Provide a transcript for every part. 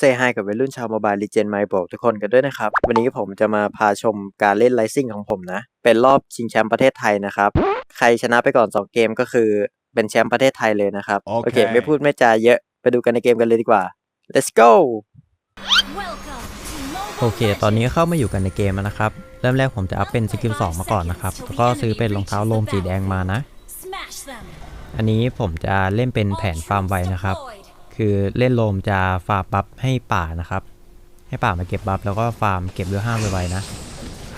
เซฮายกับวัยรุ่นชาวโมบายลีเจนไมบอกทุกคนกันด้วยนะครับ วันนี้ผมจะมาพาชมการเล่นไ i ซิ่งของผมนะ เป็นรอบชิงแชมป์ประเทศไทยนะครับ ใครชนะไปก่อน 2 เกมก็คือเป็นแชมป์ประเทศไทยเลยนะครับโอเคโอเค ไม่พูดไม่จาเยอะไปดูกันในเกมกันเลยดีกว่า let's go โอเค ตอนนี้เข้ามาอยู่กันในเกมแล้วนะครับ เริ่มแรกผมจะอัพเป็นสกิล2มาก่อนนะครับ แล้วก็ซื้อเป็นรองเท้าโลมสีแดงมานะ อันนี้ผมจะเล่นเป็นแผนฟาร์มไวนะครับ คือเล่นโลมจะฟาร์มบัฟให้ป่านะครับ ให้ป่ามาเก็บบัฟแล้วก็ฟาร์มเก็บเรือห้าไวๆนะ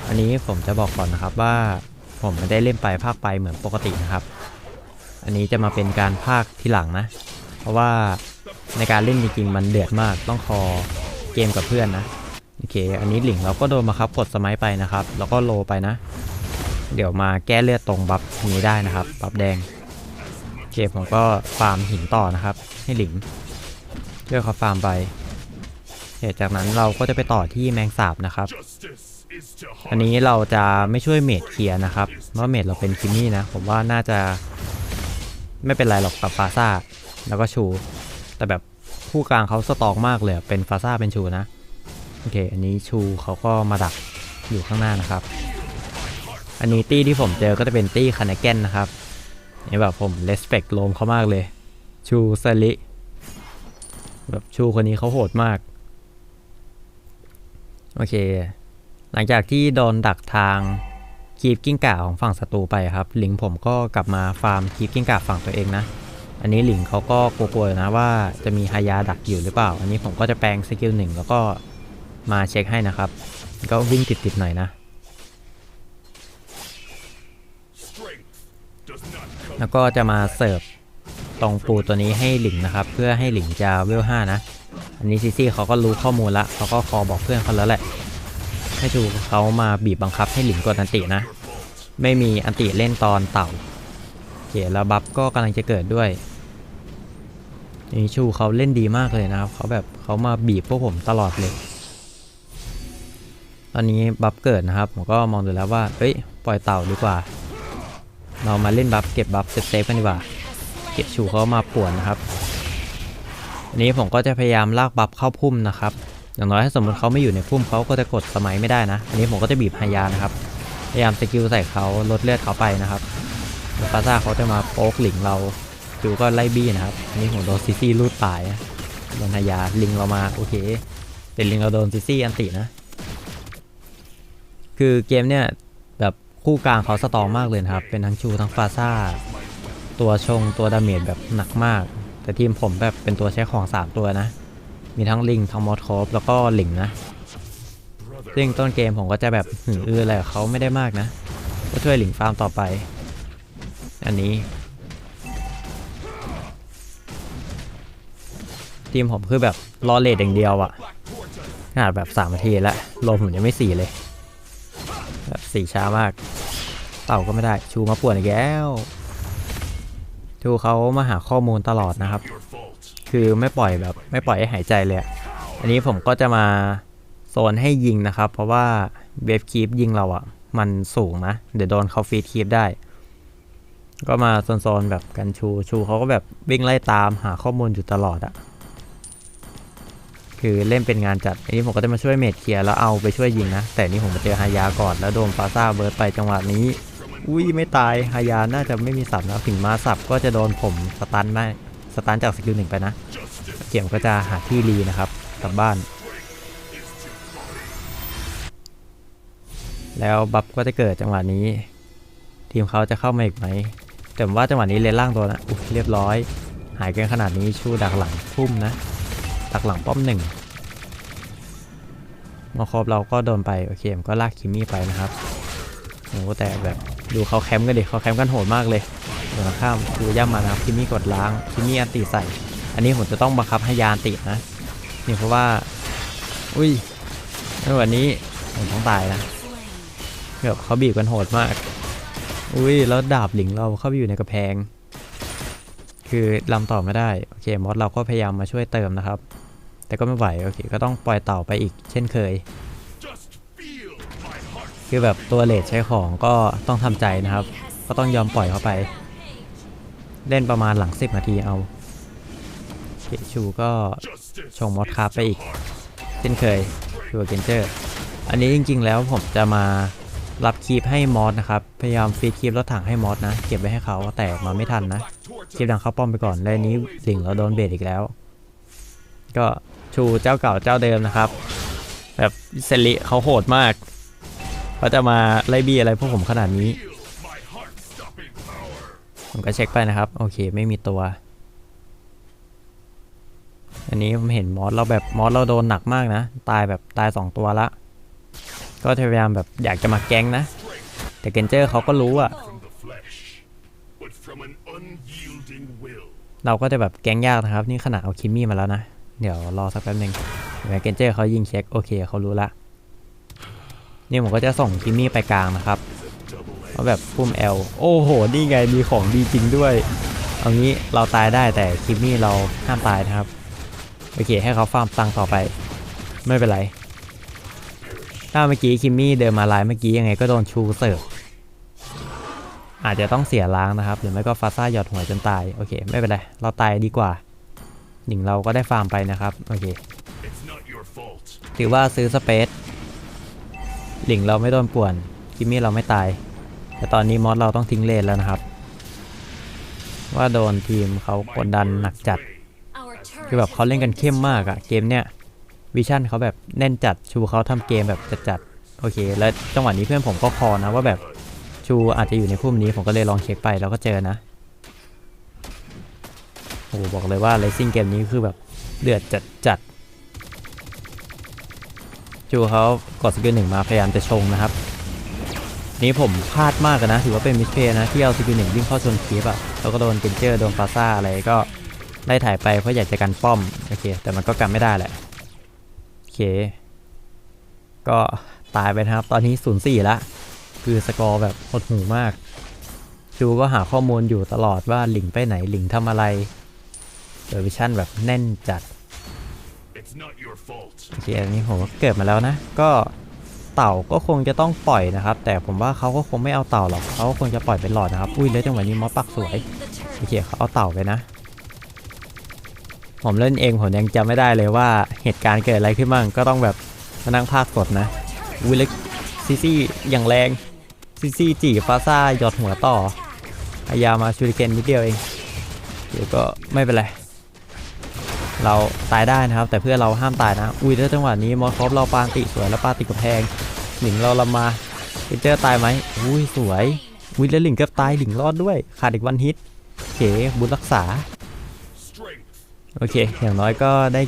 อันนี้ผมจะบอกก่อนนะครับว่าผมไม่ได้เล่นไปภาคไปเหมือนปกตินะครับ อันนี้จะมาเป็นการภาคที่หลังนะ เพราะว่าในการเล่นจริงๆมันเดือดมากต้องคอเกมกับเพื่อนนะโอเค อันนี้หลิงเราก็โดนมาครับกดสมัยไปนะครับ แล้วก็โลไปนะ เดี๋ยวมาแก้เลือดตรงบัฟนี้ได้นะครับ บัฟแดงโอเคผมก็ฟาร์มหินต่อนะครับ ให้หลิง เพื่อเขาฟาร์มไปโอเคจากนั้นเราก็จะไปต่อที่แมงสาบนะครับ อันนี้เราจะไม่ช่วยเมดเคลียร์นะครับ เพราะเมดเราเป็นคิมมี่นะ ผมว่าน่าจะไม่เป็นไรหรอกกับฟาซ่า แล้วก็ชู แต่แบบคู่กลางเขาสตองมากเลย เป็นฟาซ่าเป็นชูนะ โอเค อันนี้ชูเขาก็มาดักอยู่ข้างหน้านะครับ อันนี้ตี้ที่ผมเจอก็จะเป็นตี้คานาแกนนะครับ นี่แบบผมเลสเปกโลมเขามากเลย ชูสลิ แบบชูคนนี้เขาโหดมาก โอเค หลังจากที่โดนดักทางคีบกิ้งก่าของฝั่งศัตรูไปครับ หลิงผมก็กลับมาฟาร์มคีบกิ้งก่าฝั่งตัวเองนะ อันนี้หลิงเขาก็กลัวๆนะว่าจะมีฮายาดักอยู่หรือเปล่า อันนี้ผมก็จะแปลงสกิลหนึ่งแล้วก็มาเช็คให้นะครับ ก็วิ่งติดๆหน่อยนะ แล้วก็จะมาเสิร์ฟ ตรงปูตัวนี้ให้หลิงนะครับ เพื่อให้หลิงจะเวลห้านะ อันนี้ซีซี่เขาก็รู้ข้อมูลละเขาก็คอบอกเพื่อนเขาแล้วแหละ ให้ชูเขามาบีบบังคับให้หลิงกดอันตินะ ไม่มีอันติเล่นตอนเต่าโอเคแล้วบัฟก็กำลังจะเกิดด้วยนี่ชูเขาเล่นดีมากเลยนะครับเขาแบบเขามาบีบพวกผมตลอดเลย ตอนนี้บัฟเกิดนะครับ ผมก็มองดูแล้วว่า เอ้ย ปล่อยเต่าดีกว่า เรามาเล่นบัฟเก็บบัฟเซฟเซฟกันดีกว่า เกชูเขามาป่วนนะครับอันนี้ผมก็จะพยายามลากบัฟเข้าพุ่มนะครับ อย่างน้อยถ้าสมมติเขาไม่อยู่ในพุ่มเขาก็จะกดสมัยไม่ได้นะ อันนี้ผมก็จะบีบฮายานะครับ พยายามสกิลใส่เขาลดเลือดเขาไปนะครับฟาซ่าเขาจะมาโป๊กหลิงเราจูก็ไล่บี้นะครับ อันนี้ผมโดนซิซี่ลูดตายโดนฮายาลิงเรามาโอเค เป็นลิงเราโดนซิซี่อันตินะ คือเกมเนี่ยแบบคู่กลางเขาสตรองมากเลยครับ เป็นทั้งชูทั้งฟาซ่า ตัวชงตัวดาเมจแบบหนักมาก แต่ทีมผมแบบเป็นตัวใช้ของ 3 ตัวนะ มีทั้งลิงทั้งมอสโคฟแล้วก็หลิงนะซึ่งต้นเกมผมก็จะแบบหืออืออะไรกับเขาไม่ได้มากนะ ก็ช่วยหลิงฟาร์มต่อไป อันนี้ ทีมผมคือแบบรอเลดอย่างเดียวอะขนาดแบบ3นาทีแล้วลมผมยังไม่สี่เลยแบบสี่ช้ามาก เต่าก็ไม่ได้ชูมาป่วนอีกแล้ว ชูเขามาหาข้อมูลตลอดนะครับ คือไม่ปล่อยแบบไม่ปล่อยให้หายใจเลย อันนี้ผมก็จะมาโซนให้ยิงนะครับ เพราะว่าเวฟคีปยิงเราอะ่ะ มันสูงนะ เดี๋ยวโดนเขาฟีดคีปได้ ก็มาโซนๆแบบกันชูชูเขาก็แบบวิ่งไล่ตามหาข้อมูลอยู่ตลอดอะคือเล่นเป็นงานจัด อันนี้ผมก็จะมาช่วยเมดเคลียร์แล้วเอาไปช่วยยิงนะ แต่นี่ผมมาเจอฮายาก่อนแล้วโดนฟาซ่าเบิร์ดไปจังหวะนี้ อุ้ยไม่ตายฮายาน่าจะไม่มีสับนะถึงมาสับก็จะโดนผมสตันได้สตันจากสกิลหนึ่งไปนะ เกี่ยมก็จะหาที่รีนะครับกลับบ้าน แล้วบัฟก็จะเกิดจังหวะนี้ ทีมเขาจะเข้ามาอีกไหมแต่ว่าจังหวะนี้เลนล่างตัวนะอุ๊ยเรียบร้อย หายกันขนาดนี้ชูดักหลังพุ่มนะดักหลังป้อมหนึ่งมาครบเราก็โดนไปโอเคมก็ลากคิมมี่ไปนะครับโอ้แต่แบบ ดูเขาแคมป์กันดิเขาแคมป์กันโหดมากเลยเดี๋ยวข้ามดูย่ำมานะครับคิมี่กดล้างคิมี่อันตีใส่ อันนี้ผมจะต้องบังคับให้ยานติดนะ นี่เพราะว่า อุ้ยในวันนี้ผมต้องตายนะแบบเขาบีบกันโหดมาก อุ้ยแล้วดาบหลิงเราเข้าไปอยู่ในกระแพง คือลำต่อไม่ได้ โอเคมอสเราก็พยายามมาช่วยเติมนะครับ แต่ก็ไม่ไหว โอเค ก็ต้องปล่อยเต่าไปอีกเช่นเคย คือแบบตัวเลดใช้ของก็ต้องทำใจนะครับ ก็ต้องยอมปล่อยเขาไป เล่นประมาณหลัง10นาทีเอาเคชูก็ชงมอดคาร์ไปอีกเช่นเคยชูเกนเจอร์ อันนี้จริง ๆ แล้วผมจะมารับคีบให้มอสนะครับ พยายามฟีดคีบรถถังให้มอสนะ เก็บไว้ให้เขาแต่มาไม่ทันนะคีบดังเข้าป้อมไปก่อนแล้วนนี้สิงเราโดนเบรดอีกแล้ว ก็ชูเจ้าเก่าเจ้าเดิมนะครับ แบบเซริเขาโหดมาก เขาจะมาไล่บี้อะไรพวกผมขนาดนี้ ผมก็เช็คไปนะครับ โอเคไม่มีตัว อันนี้ผมเห็นมอสเราแบบมอสเราโดนหนักมากนะ ตายแบบตาย 2 ตัวละ ก็พยายามแบบอยากจะมาแก๊งนะ แต่เกนเจอร์เขาก็รู้อะเราก็จะแบบแก๊งยากนะครับ นี่ขนาดเอาคิมมี่มาแล้วนะ เดี๋ยวรอสักแป๊บหนึงเดี๋ยวเกนเจอร์เขายิงเช็คโอเคเขารู้ละ นี่ผมก็จะส่งคิมมี่ไปกลางนะครับเพราะแบบพุ่มแอลโอ้โห นี่ไงมีของดีจริงด้วย เอางี้เราตายได้แต่คิมมี่เราห้ามตายนะครับ โอเคให้เขาฟาร์มตังค์ต่อไป ไม่เป็นไร ถ้าเมื่อกี้คิมมี่เดินมาไลน์เมื่อกี้ยังไงก็โดนชูเสิร์ฟอาจจะต้องเสียล้างนะครับ หรือไม่ก็ฟาซ่าหยอดหัวจนตาย โอเค ไม่เป็นไร เราตายดีกว่าหนิงเราก็ได้ฟาร์มไปนะครับ โอเค ถือว่าซื้อสเปซ หลิงเราไม่โดนป่วนคิมมี่เราไม่ตาย แต่ตอนนี้มอสเราต้องทิ้งเลนแล้วนะครับ ว่าโดนทีมเขากดดันหนักจัด คือแบบเขาเล่นกันเข้มมากอะเกมเนี้ยวิชั่นเขาแบบแน่นจัดชูเขาทำเกมแบบจัดๆโอเค แล้วจังหวะนี้เพื่อนผมก็คอนะว่าแบบชูอาจจะอยู่ในพุ่มนี้ผมก็เลยลองเช็คไปแล้วก็เจอนะโอ้บอกเลยว่าเลซิ่งเกมนี้คือแบบเดือดจัดจัด ๆชูเขากดสกิลหนึ่งมาพยายามจะชงนะครับ นี่ผมพลาดมากนะ ถือว่าเป็นมิสเพย์นะ ที่เอาสกิลหนึ่งวิ่งเข้าชนคีบอะแล้วก็โดนเกนเจอร์โดนฟาซ่าอะไรก็ไล่ถ่ายไปเพราะอยากจะกันป้อม โอเค แต่มันก็กันไม่ได้แหละ โอเค ก็ตายไปนะครับ ตอนนี้0 4ละ คือสกอร์แบบหดหูมาก จูก็หาข้อมูลอยู่ตลอดว่าหลิงไปไหนหลิงทำอะไรเดอร์วิชั่นแบบแน่นจัด It's not your fault. โอเคอันนี้ผมก็เกิดมาแล้วนะ ก็เต่าก็คงจะต้องปล่อยนะครับ แต่ผมว่าเขาก็คงไม่เอาเต่าหรอกเขาคงจะปล่อยเป็นหลอดนะครับ อุ้ยแล้วจังหวะนี้มอปักสวยโอเคเขาเอาเต่าไปนะ ผมเล่นเองผมยังจำไม่ได้เลยว่าเหตุการณ์เกิดอะไรขึ้นบ้างก็ต้องแบบมานั่งภาคสดนะวิลซีซี่อย่างแรงซีซี่จีฟาซ่าหยอดหัวต่อพยายามมาชูริเกนนิดเดียวเองเดี๋ยวก็ไม่เป็นไร เราตายได้นะครับ แต่เพื่อเราห้ามตายนะ อุ้ยแล้วจังหวะนี้มอสคอฟเราปาติสวยแล้วปาติกับแพงหลิงเราลำมาเจเจอร์ตายไหมอุ้ยสวยอุ้ยแล้วหลิงก็ตายหลิงรอดด้วยขาดอีกวันฮิตโอเคบุญรักษาโอเค อย่างน้อยก็ได้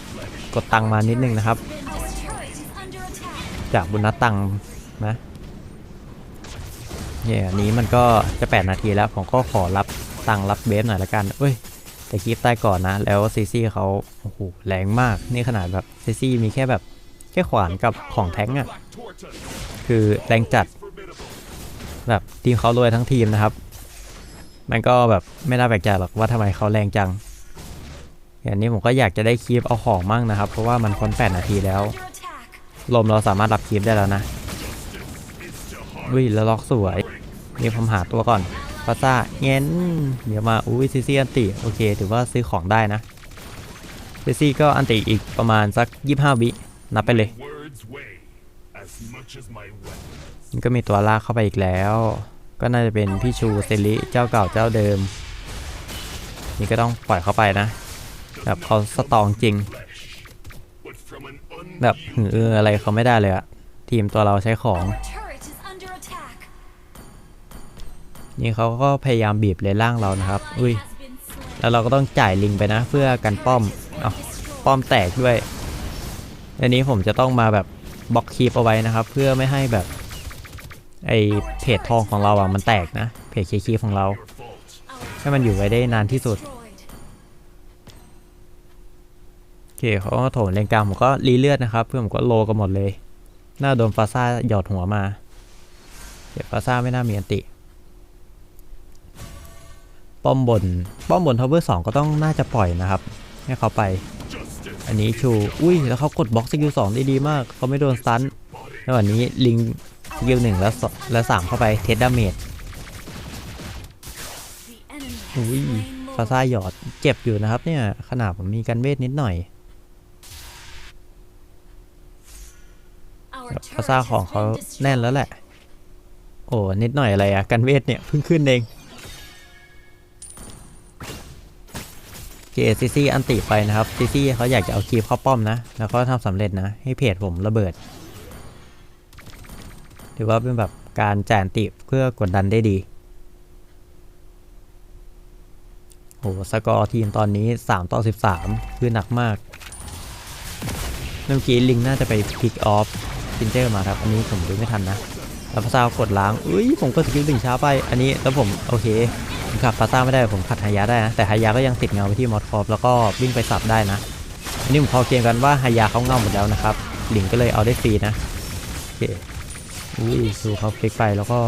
กดตังมานิดนึงนะครับ จากบุญนัดตังนะเนี่ยนี้มันก็จะ 8 นาทีแล้วผมก็ขอรับตังรับเบฟหน่อยละกันเอ้ย แต่คลิปใต้ก่อนนะ แล้วซีซี่เขาโอ้โหแรงมาก นี่ขนาดแบบซีซี่มีแค่แบบแค่ขวานกับของแท้งอะ่ะ คือแรงจัด แบบทีมเขารวยทั้งทีมนะครับ มันก็แบบไม่น่าแปลกใจหรอกว่าทำไมเขาแรงจัง อย่างนี้ผมก็อยากจะได้คลิปเอาของมั่งนะครับ เพราะว่ามันพ้น8นาทีแล้ว ลมเราสามารถรับคลิปได้แล้วนะอุ้ยแล้วล็อกสวย นี่ผมหาตัวก่อน ฟาซ่าเงี้ยเดี๋ยวมาอุ้ยซีซีอันติโอเค ถือว่าซื้อของได้นะซีซีก็อันติอีกประมาณสัก 25 วิ นับไปเลยมันก็มีตัวลากเข้าไปอีกแล้ว ก็น่าจะเป็นพี่ชูเซริเจ้าเก่าเจ้าเดิม นี่ก็ต้องปล่อยเข้าไปนะ แบบเขาสตองจริง แบบหือเอออะไรเขาไม่ได้เลยอะทีมตัวเราใช้ของ นี่เขาก็พยายามบีบเลนล่างเรานะครับ อุ้ย แล้วเราก็ต้องจ่ายลิงไปนะ เพื่อกันป้อม เอาป้อมแตกด้วย อันนี้ผมจะต้องมาแบบบล็อกคีปเอาไว้นะครับ เพื่อไม่ให้แบบไอเพจทองของเราอะมันแตกนะ เพจคีปของเรา ให้มันอยู่ไว้ได้นานที่สุดโอเคเขาก็โถมเลนกลางผมก็รีเลือดนะครับ เพื่อผมก็โลกันหมดเลยน่าโดนฟาซ่าหยอดหัวมา เดี๋ยวฟาซ่าไม่น่ามีอันติ ป้อมบน ป้อมบนทาวเวอร์สองก็ต้องน่าจะปล่อยนะครับ ให้เขาไป Justice. อันนี้ชู อุ้ย แล้วเขากดบล็อกสกิลสองได้ดีมาก เขาไม่โดนสตันแล้ววันนี้ลิงสกิลหนึ่งแล้วสแล้วสามเข้าไปเทสดาเมจอุ้ยฟาซ่าหยอดเจ็บอยู่นะครับเนี่ย ขนาดผมมีกันเวทนิดหน่อยภาษาของเขาแน่นแล้วแหละ โอ้นิดหน่อยอะไรอะกันเวทเนี่ยเพิ่งขึ้นเอง เกซีซีอันติไปนะครับซีซีเขาอยากจะเอาคีบเข้าป้อมนะ แล้วก็ทำสำเร็จนะ ให้เพจผมระเบิด ถือว่าเป็นแบบการแจนติเพื่อกดดันได้ดีโอสกอร์ทีมตอนนี้ 3 ต่อ 13 คือหนักมากเมื่อกี้ลิงน่าจะไปพิกออฟฟินเจอร์มาครับ อันนี้ผมดูไม่ทันนะ แล้วพาซากดล้าง อุ้ยผมก็สกิลถึงช้าไป อันนี้แล้วผมโอเค ผมขับพาซาไม่ได้ผมขัดฮายาได้นะแต่ฮายาก็ยังติดเงาไปที่มอสคอฟแล้วก็วิ่งไปสับได้นะอันนี้ผมพอเกมกันว่าฮายาเขาเงาหมดแล้วนะครับลิงก็เลยเอาได้ฟรีนะโอเคอุ้ยดูเขาคลิกไปแล้วก็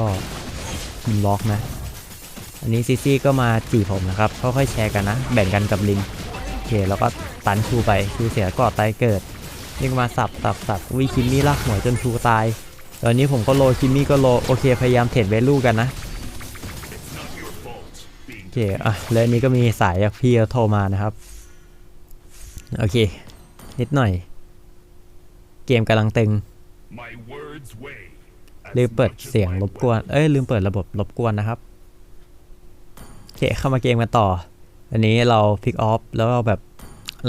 ยิงล็อกนะ อันนี้ซีซี่ก็มาจีบผมนะครับค่อยๆแชร์กันนะ แบ่งกันกับลิงโอเคแล้วก็ตันชูไปชูเสียก่อตายเกิดนี่มาสับสับสับวิคิมมี่ลากหัวจนชูตายตอนนี้ผมก็โลคิมมี่ก็โลโอเคพยายามเทรดเวลูกันนะ เคอะแล้วอันนี้ก็มีสายจากพี่เขาโทรมานะครับ โอเค นิดหน่อย เกมกำลังตึงลืมเปิดเสียงรบกวน เอ้ยลืมเปิดระบบรบกวนนะครับ โอเคเข้ามาเกมกันต่อ อันนี้เราพิกออฟแล้วเราแบบ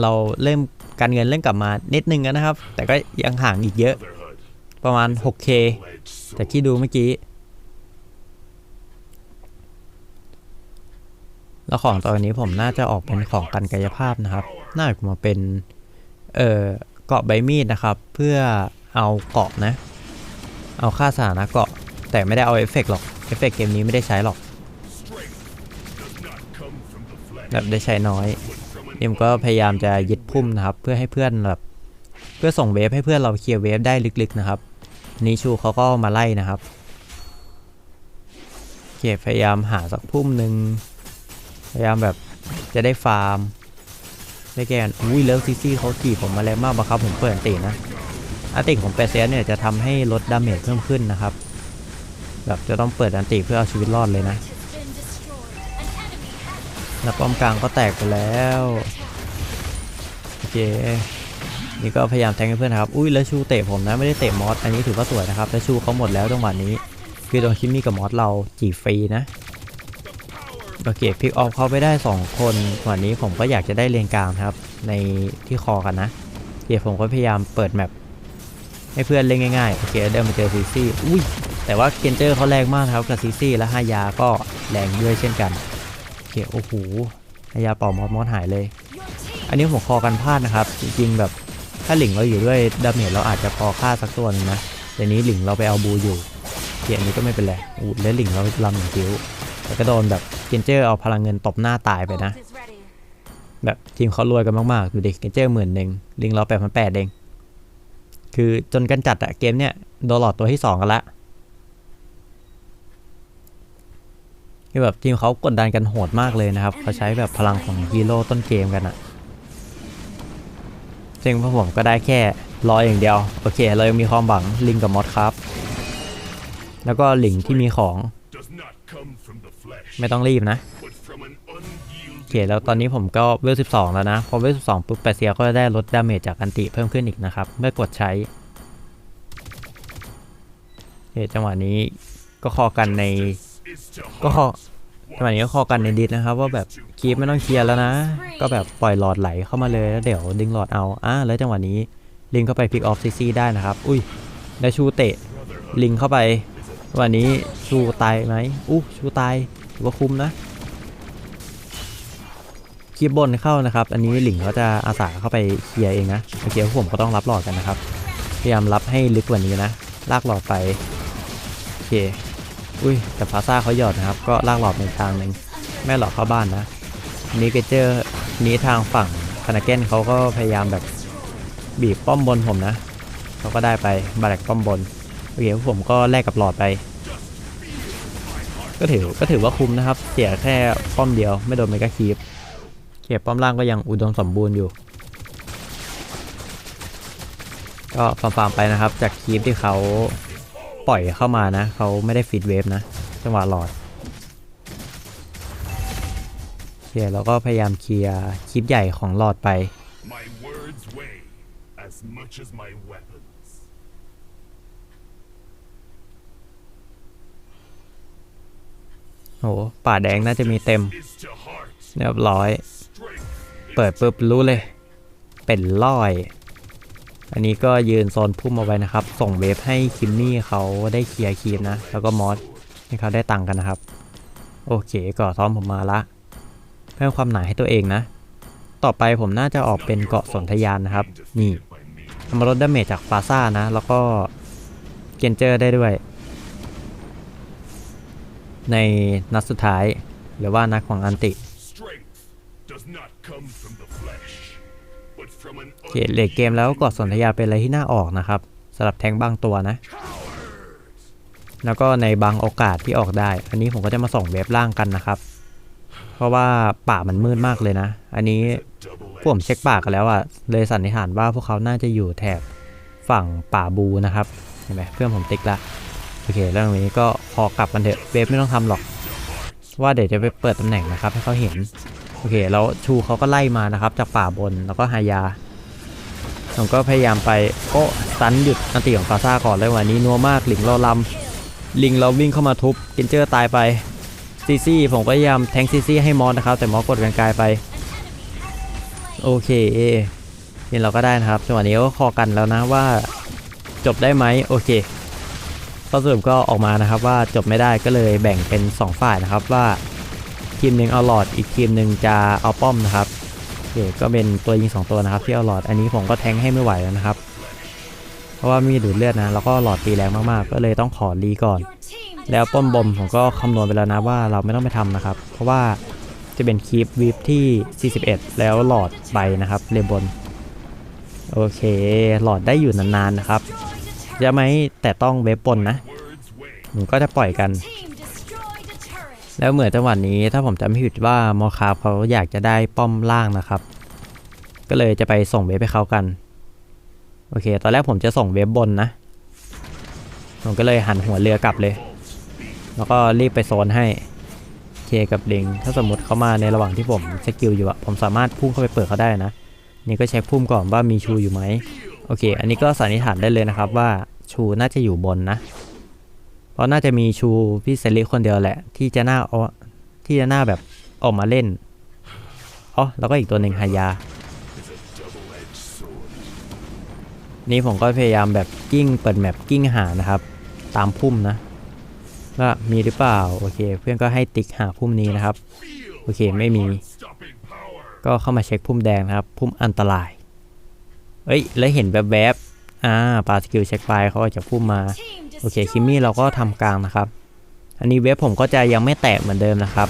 เราเริ่มการเงินเริ่มกลับมานิดนึงแล้วนะครับ แต่ก็ยังห่างอีกเยอะ ประมาณ 6K แต่ที่ดูเมื่อกี้ แล้วของตอนนี้ผมน่าจะออกเป็นของกันกายภาพนะครับ น่าจะมาเป็น เอ่อ เกาะใบมีดนะครับ เพื่อเอาเกาะนะ เอาค่าสถานะเกาะ แต่ไม่ได้เอาเอฟเฟกต์หรอก เอฟเฟกต์เกมนี้ไม่ได้ใช้หรอก แบบได้ใช้น้อยนิมก็พยายามจะยึดพุ่มนะครับ เพื่อให้เพื่อนแบบ เพื่อส่งเวฟให้เพื่อนเราเคลียร์เวฟได้ลึกๆนะครับนิชูเขาก็มาไล่นะครับโอเคพยายามหาสักพุ่มหนึ่ง พยายามแบบจะได้ฟาร์มได้แกนอุ้ยเลิฟซีซี่เขาขี่ผมมาแรงมากบังคับผมเปิดอันตินะอันติของเปเซียเนี่ยจะทำให้ลดดาเมจเพิ่มขึ้นนะครับ แบบจะต้องเปิดอันติเพื่อเอาชีวิตรอดเลยนะ แล้วป้อมกลางก็แตกไปแล้ว โอเค นี่ก็พยายามแทงเพื่อนนะครับ อุ้ยแล้วชูเตะผมนะ ไม่ได้เตะมอส อันนี้ถือว่าสวยนะครับแล้วชูเขาหมดแล้วจังหวะนี้ คือโดนคิมมี่กับมอสเราจีฟรีนะ โอเคพิกออฟเขาไปได้ 2 คนวันนี้ผมก็อยากจะได้เลนกลางครับ ในที่คอกันนะเดี๋ยวผมก็พยายามเปิดแมปให้เพื่อนเล่นง่ายๆ โอเคเดินมาเจอซีซี่อุ้ยแต่ว่าเกนเจอร์เขาแรงมากครับกับซีซี่และฮายาก็แรงด้วยเช่นกันโอเคโอ้โหฮายาเป่ามอสมอสหายเลย อันนี้ผมคอกันพลาดนะครับ จริงๆแบบถ้าหลิงเราอยู่ด้วยดาเมจเราอาจจะพอฆ่าสักตัวนึงนะแต่นี้หลิงเราไปเอาบูอยู่เกียร์นี้ก็ไม่เป็นไรอู้แล้วหลิงเราลำหนึ่งคิ้ว แต่ก็โดนแบบเกนเจอร์เอาพลังเงินตบหน้าตายไปนะ แบบทีมเขารวยกันมากๆ ดูดิ เกนเจอร์หมื่นหนึ่งลิงเราแปดพันแปดเอง คือจนกันจัดอะเกมเนี้ยโดนหลอดตัวที่สองกันละคือแบบทีมเขากดดันกันโหดมากเลยนะครับเขาใช้แบบพลังของฮีโร่ต้นเกมกันอะซึ่งพวกผมก็ได้แค่รออย่างเดียว โอเค เรายังมีความหวังลิงกับมอสครับ แล้วก็หลิงที่มีของ ไม่ต้องรีบนะโอเคแล้วตอนนี้ผมก็เวล 12 แล้วนะ พอเวล 12 ปุ๊บแปเซียก็ได้ลดดาเมจจากอันติเพิ่มขึ้นอีกนะครับ เมื่อกดใช้โอเคจังหวะนี้ก็คอกันในก็คอจังหวะนี้ก็คอกันในดิสนะครับ ว่าแบบคีปไม่ต้องเคลียร์แล้วนะ ก็แบบปล่อยหลอดไหลเข้ามาเลยแล้วเดี๋ยวดึงหลอดเอาอ่าแล้วจังหวะนี้ลิงเข้าไปพิกออฟซีซีได้นะครับ อุ้ยแล้ชูเตะลิงเข้าไปวันนี้ชูตายไหมอู้ชูตาย ว่าคุ้มนะคลิปบนเข้านะครับ อันนี้หลิงเขาจะอาสาเข้าไปเคลียร์เองนะโอเคพวกผมก็ต้องรับหลอดกันนะครับ พยายามรับให้ลึกกว่านี้นะ ลากหลอดไป โอเค อุ้ย แต่ฟาซ่าเขาหยอดนะครับ ก็ลากหลอดในทางหนึ่งแม่หลอดเข้าบ้านนะ นี้เกเจอร์นี้ทางฝั่งคานาเกนเขาก็พยายามแบบบีบป้อมบนผมนะ เขาก็ได้ไปบาแลกป้อมบน โอเคพวกผมก็แลกกับหลอดไป ก็ถือก็ถือว่าคุ้มนะครับ เสียแค่ป้อมเดียวไม่โดนเมกาคีฟเก็บป้อมล่างก็ยังอุดมสมบูรณ์อยู่ ก็ฟาร์มๆไปนะครับ จากคีปที่เขาปล่อยเข้ามานะ เขาไม่ได้ฟีดเวฟนะ จังหวะหลอดโอเคแล้วก็พยายามเคลียร์คลิปใหญ่ของหลอดไป My words weigh as much as my weapons. โหป่าแดงน่าจะมีเต็มเรียบร้อย เปิดปุ๊บรู้เลย เป็นร้อย อันนี้ก็ยืนโซนพุ่มเอาไว้นะครับ ส่งเวฟให้คิมมี่เขาได้เคลียร์คีมนะ แล้วก็มอสให้เขาได้ตังกันนะครับ โอเคก่อซ้อมผมมาละ เพิ่มความหนาให้ตัวเองนะ ต่อไปผมน่าจะออกเป็นเกาะสนธยานนะครับ นี่ทำลดดาเมจจากฟาซ่านะ แล้วก็เกนเจอร์ได้ด้วย ในนัดสุดท้าย หรือว่านัดของอันติ Strength does not come from the flesh, but from an โอเคเลทเกมแล้วกดสนธยาเป็นอะไรที่น่าออกนะครับสำหรับแทงค์บางตัวนะ แล้วก็ในบางโอกาสที่ออกได้ อันนี้ผมก็จะมาส่งเว็บล่างกันนะครับ เพราะว่าป่ามันมืดมากเลยนะ อันนี้ double พวกผมเช็คป่ากันแล้วอะเลยสันนิษฐานว่าพวกเขาน่าจะอยู่แถบฝั่งป่าบูนะครับเห็นไหมเพื่อนผมติ๊กละ โอเคเรื่องนี้ก็พอกลับกันเถอะเวฟไม่ต้องทำหรอก ว่าเดี๋ยวจะไปเปิดตำแหน่งนะครับ ให้เขาเห็น โอเคแล้วชูเขาก็ไล่มานะครับ จากป่าบนแล้วก็ฮายาผมก็พยายามไปโอ้สันหยุดอันติของฟาซ่าก่อนเลยวันนี้นัวมากลิงเราลำลิงเราวิ่งเข้ามาทุบกินเจอร์ตายไปซีซี่ผมก็พยายามแทงซีซี่ให้มอสนะครับ แต่มอสกดกันไกลไป โอเคนี่เราก็ได้นะครับจังหวะนี้ก็คอกันแล้วนะว่าจบได้ไหมโอเค ข้อสรุปก็ออกมานะครับว่าจบไม่ได้ก็เลยแบ่งเป็น 2 ฝ่ายนะครับว่าทีมหนึ่งเอาหลอดอีกทีมหนึ่งจะเอาป้อมนะครับโอเคก็เป็นตัวยิง 2 ตัวนะครับที่เอาหลอดอันนี้ผมก็แทงให้ไม่ไหวแล้วนะครับ เพราะว่ามีดูดเลือดนะแล้วก็หลอดตีแรงมากๆ ก็เลยต้องขอรีก่อน แล้วป้อมบอมผมก็คำนวณไปแล้วนะว่าเราไม่ต้องไปทำนะครับ เพราะว่าจะเป็นคีปวิปที่ 41 แล้วหลอดไปนะครับเลนบนโอเค หลอดได้อยู่นานๆนะครับจะไหมแต่ต้องเว็บบนนะ ผมก็จะปล่อยกัน แล้วเหมือนจังหวะนี้ถ้าผมจำไม่ผิดว่ามอคาร์ฟเขาอยากจะได้ป้อมล่างนะครับ ก็เลยจะไปส่งเว็บให้เขากัน โอเค ตอนแรกผมจะส่งเว็บบนนะ ผมก็เลยหันหัวเรือกลับเลย แล้วก็รีบไปโซนให้เคกับลิงถ้าสมมติเขามาในระหว่างที่ผมสกิลอยู่อะผมสามารถพุ่งเข้าไปเปิดเขาได้นะ นี่ก็เช็คพุ่มก่อนว่ามีชูอยู่ไหมโอเค อันนี้ก็สันนิษฐานได้เลยนะครับว่าชูน่าจะอยู่บนนะ เพราะน่าจะมีชูพี่เซริคนเดียวแหละ ที่จะน่าเอาที่จะน่าแบบออกมาเล่นอ๋อแล้วก็อีกตัวหนึ่งฮายา นี่ผมก็พยายามแบบกิ้งเปิดแมปกิ้งหานะครับ ตามพุ่มนะว่ามีหรือเปล่า โอเค เพื่อนก็ให้ติ๊กหาพุ่มนี้นะครับ โอเคไม่มี ก็เข้ามาเช็คพุ่มแดงนะครับ พุ่มอันตราย เอ้ย แล้วเห็นแบบแบบๆอ่าปาสกิลเช็คไฟเขาจากพุ่มมา โอเคคิมมี่เราก็ทำกลางนะครับ อันนี้เว็บผมก็จะยังไม่แตะเหมือนเดิมนะครับ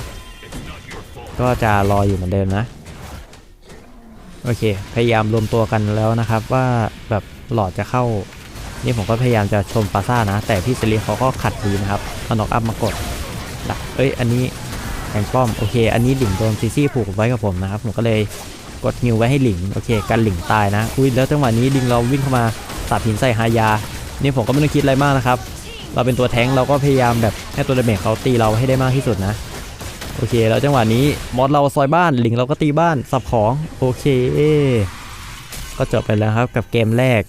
ก็จะรออยู่เหมือนเดิมนะ โอเค พยายามรวมตัวกันแล้วนะครับ ว่าแบบหลอดจะเข้า นี่ผมก็พยายามจะชมปาซ่านะ แต่พี่เซรีเขาก็ขัดดีนะครับเอาน็อกอัพมากดดักเอ้ย อันนี้แทงป้อม โอเค อันนี้หลิงโดนซีซี่ผูกไว้กับผมนะครับ ผมก็เลยกดฮิวไว้ให้หลิง โอเค กันหลิงตายนะ อุ้ย แล้วจังหวะนี้ลิงเราวิ่งเข้ามาตัดหินใส่ฮายา นี่ผมก็ไม่ต้องคิดอะไรมากนะครับ เราเป็นตัวแท้งเราก็พยายามแบบให้ตัวดาเมจเขาตีเราให้ได้มากที่สุดนะ โอเค แล้วจังหวะนี้มอสเราซอยบ้านลิงเราก็ตีบ้านสับของโอเค ก็จบไปแล้วครับกับเกมแรก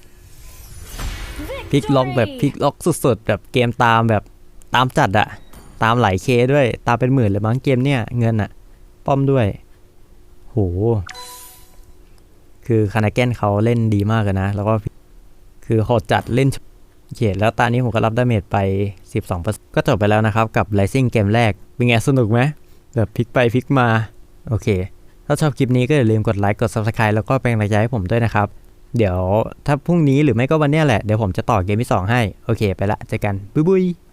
พลิกล็อกแบบพลิกล็อกสุดๆ แบบเกมตามแบบตามจัดอะตามหลายเคด้วย ตามเป็นหมื่นเลยมั้งเกมเนี่ยเงินอะป้อมด้วยโหคือคานาแกนเขาเล่นดีมากเลยนะ แล้วก็คือโหดจัดเล่น โอเคแล้วตอนนี้ผมก็รับดาเมจไป 12%ก็จบไปแล้วนะครับ กับ Rising เกมแรก เป็นไงสนุกไหมแบบพลิกไปพลิกมา โอเค ถ้าชอบคลิปนี้ก็อย่าลืมกดไลค์กด Subscribe แล้วก็เป็นกำลังใจให้ผมด้วยนะครับ เดี๋ยวถ้าพรุ่งนี้หรือไม่ก็วันนี้แหละ เดี๋ยวผมจะต่อเกมที่ 2 ให้ โอเค ไปละเจอกัน บ๊ายบาย